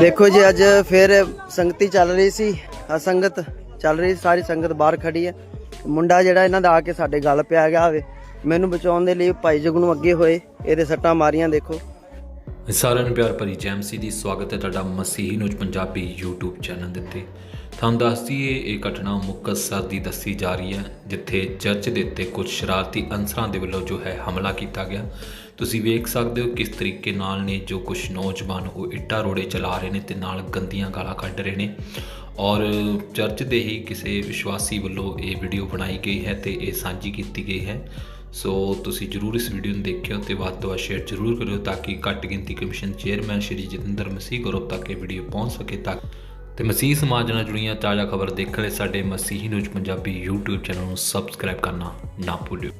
ਦੇਖੋ ਜੀ ਅੱਜ ਫਿਰ ਸੰਗਤੀ ਚੱਲ ਰਹੀ ਸੀ। ਆ ਸੰਗਤ ਚੱਲ ਰਹੀ ਸੀ, ਸਾਰੀ ਸੰਗਤ ਬਾਹਰ ਖੜੀ ਹੈ। ਮੁੰਡਾ ਜਿਹੜਾ ਇਹਨਾਂ ਦਾ ਆ ਕੇ ਸਾਡੇ ਗੱਲ ਪਿਆ ਗਿਆ ਹੋਵੇ। ਮੈਨੂੰ ਬਚਾਉਣ ਦੇ ਲਈ ਭਾਈ ਜਗ ਨੂੰ ਅੱਗੇ ਹੋਏ ਇਹਦੇ ਸੱਟਾਂ ਮਾਰੀਆਂ ਦੇਖੋ। ਸਾਰਿਆਂ ਨੂੰ ਪਿਆਰ ਭਰੀ ਜੈਮ ਸੀ ਦੀ ਸਵਾਗਤ ਹੈ ਤੁਹਾਡਾ Masihi news Punjabi YouTube channel ਦੇ ਉੱਤੇ। ਤੁਹਾਨੂੰ ਦੱਸ ਦਈਏ, ਇਹ ਘਟਨਾ ਮੁਕਤਸਰ ਦੀ ਦੱਸੀ ਜਾ ਰਹੀ ਹੈ, ਜਿੱਥੇ ਚਰਚ ਦੇ ਉੱਤੇ ਕੁਝ ਸ਼ਰਾਰਤੀ ਅਨਸਰਾਂ ਦੇ ਵੱਲੋਂ ਜੋ ਹੈ ਹਮਲਾ ਕੀਤਾ ਗਿਆ। ਤੁਸੀਂ ਵੇਖ ਸਕਦੇ ਹੋ ਕਿਸ ਤਰੀਕੇ ਨਾਲ ਨੇ ਜੋ ਕੁਝ ਨੌਜਵਾਨ ਉਹ ਇੱਟਾਂ ਰੋੜੇ ਚਲਾ ਰਹੇ ਨੇ ਤੇ ਨਾਲ ਗੰਦੀਆਂ ਗਾਲਾਂ ਕੱਢ ਰਹੇ ਨੇ। ਔਰ ਚਰਚ ਦੇ ਹੀ ਕਿਸੇ ਵਿਸ਼ਵਾਸੀ ਵੱਲੋਂ ਇਹ ਵੀਡੀਓ ਬਣਾਈ ਗਈ ਹੈ ਤੇ ਇਹ ਸਾਂਝੀ ਕੀਤੀ ਗਈ ਹੈ। ਸੋ ਤੁਸੀਂ ਜਰੂਰ ਇਸ ਵੀਡੀਓ ਨੂੰ ਦੇਖਿਓ ਤੇ ਵੱਧ ਤੋਂ ਵੱਧ ਸ਼ੇਅਰ ਜਰੂਰ ਕਰਿਓ ਤਾਂ ਕਿ ਘੱਟ ਗਿਣਤੀ commission chairman Shri Jatinder Masih group ਤੱਕ ਇਹ ਵੀਡੀਓ ਪਹੁੰਚ ਸਕੇ ਤਾਂ ਤੇ ਮਸੀਹ ਸਮਾਜ ਨਾਲ ਜੁੜੀਆਂ ਤਾਜ਼ਾ ਖਬਰ ਦੇਖਣ ਲਈ ਸਾਡੇ Masihi news Punjabi YouTube channel ਨੂੰ ਸਬਸਕ੍ਰਾਈਬ ਕਰਨਾ ਨਾ ਭੁੱਲਿਓ।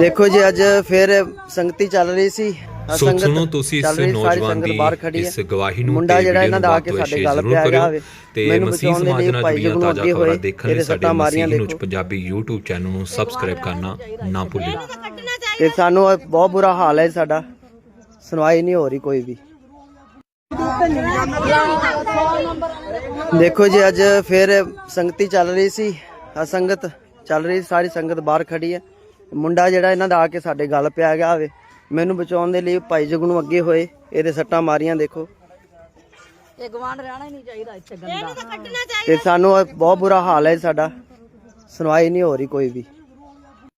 ਦੇਖੋ ਜੀ ਅੱਜ ਫਿਰ ਸੰਗਤੀ ਚੱਲ ਰਹੀ ਸੀ। ਸੋ ਸੰਗਤ ਸੁਣੋ ਤੁਸੀਂ ਇਸ ਨੌਜਵਾਨ ਦੀ ਇਸ ਗਵਾਹੀ ਨੂੰ ਮੁੰਡਾ ਜਿਹੜਾ ਇਹਨਾਂ ਨੂੰ ਦਾ ਆ ਕੇ ਸਾਡੇ ਗੱਲ ਪਿਆ ਗਿਆ ਤੇ ਮਸੀਹ ਸਮਾਜ ਨਾਲ ਜੁੜੀਆਂ ਨੂੰ ਤਾਜ਼ਾ ਖਬਰਾਂ ਦੇਖਣ ਲਈ ਸਾਡੇ ਮਸੀਹੀ ਦੇਖੋ। ਪੰਜਾਬੀ YouTube ਚੈਨਲ ਨੂੰ ਸਬਸਕ੍ਰਾਈਬ ਕਰਨਾ ਨਾ ਭੁੱਲਿਓ। ਤੇ ਸਾਨੂੰ ਬਹੁਤ ਬੁਰਾ ਹਾਲ ਹੈ ਸਾਡਾ। ਸੁਣਵਾਈ ਨਹੀਂ ਹੋ ਰਹੀ ਕੋਈ ਵੀ। ਦੇਖੋ ਜੀ ਅੱਜ ਫਿਰ ਸੰਗਤੀ ਚੱਲ ਰਹੀ ਸੀ। ਆ ਸੰਗਤ ਚੱਲ ਰਹੀ ਸੀ, ਸਾਰੀ ਸੰਗਤ ਬਾਹਰ ਖੜੀ ਹੈ। ਮੁੰਡਾ ਜਿਹੜਾ ਇਹਨਾਂ ਦਾ ਆ ਕੇ ਸਾਡੇ ਗੱਲ ਪਿਆ ਗਿਆ ਹੋਵੇ ਮੈਨੂੰ ਬਚਾਉਣ ਦੇ ਲਈ ਭਾਈ ਜਗ ਨੂੰ ਅੱਗੇ ਹੋਏ ਇਹਦੇ ਸੱਟਾਂ ਮਾਰੀਆਂ ਦੇਖੋ। ਇਹ ਗਵਾਂਡ ਰਹਿਣਾ ਹੀ ਨਹੀਂ ਚਾਹੀਦਾ ਇੱਥੇ ਗੰਦਾ। ਤੇ ਸਾਨੂੰ ਬਹੁਤ ਬੁਰਾ ਹਾਲ ਹੈ ਸਾਡਾ। ਸੁਣਵਾਈ ਨਹੀਂ ਹੋ ਰਹੀ ਕੋਈ ਵੀ।